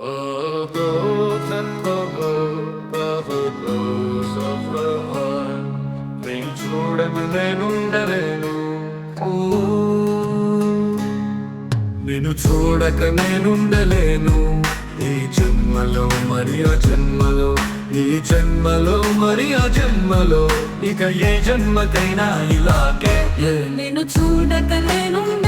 నేను నేనుండలేను నిన్ను చూడక నేనుండలేను. ఈ జన్మలో మరి ఆ జన్మలో ఈ జన్మలో మరి ఆ జన్మలో. ఇక ఏ జన్మకైనా ఇలాగే. నేను చూడక నేనుండ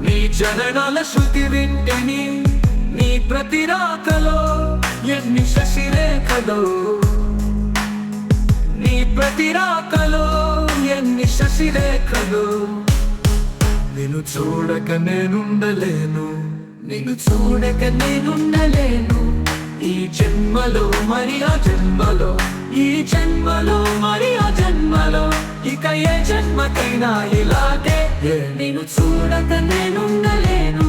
నీ చరణాల శృతి వింటిని నీ ప్రతి రాకలో ఎన్ని శశిరేఖలో? నీ ప్రతి రాకలో ఎన్ని శశిరేఖలో? నిన్ను చూడక నేనుండలేను. నేను చూడక నేనుండలేను. ఈ జన్మలో మరి ఆ జన్మలో ఈ జన్మలో మరి ఆ జన్మలో. ఇక ఏ జన్మకైనా ఇలాగే నేను చూడక నేనుండలేను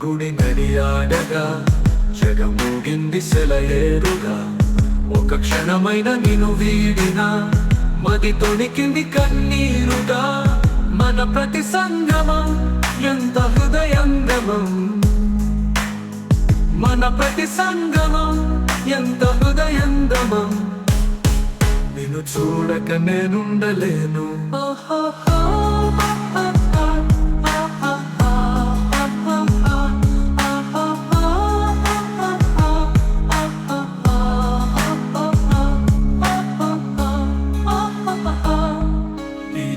గుడి నడియాడగా జగమూగింది సెలయేరుగా ఒక క్షణమైన నిను వీడిన మది తొణికింది కన్నీరుగా. మన ప్రతి సంగమం ఎంత హృదయంగమం? మన ప్రతి సంగమం ఎంత హృదయంగమం? నిన్ను చూడక నేనుండలేను. ఆహాహా.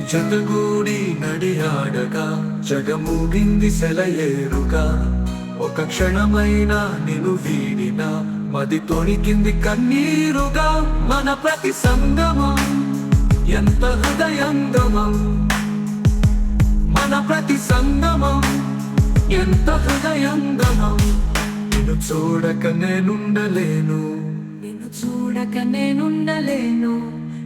జతగూడి నడియాడగా జగముగింది సెలయేరుగా ఒక క్షణమైన నిను వీడిన మది తొణికింది కన్నీరుగా మన ప్రతి సంగమం ఎంత హృదయంగమం? మన ప్రతి సంగమం ఎంత హృదయంగమం? నిన్ను చూడక నేనుండలేను. నిన్ను చూడక నేనుండలేను.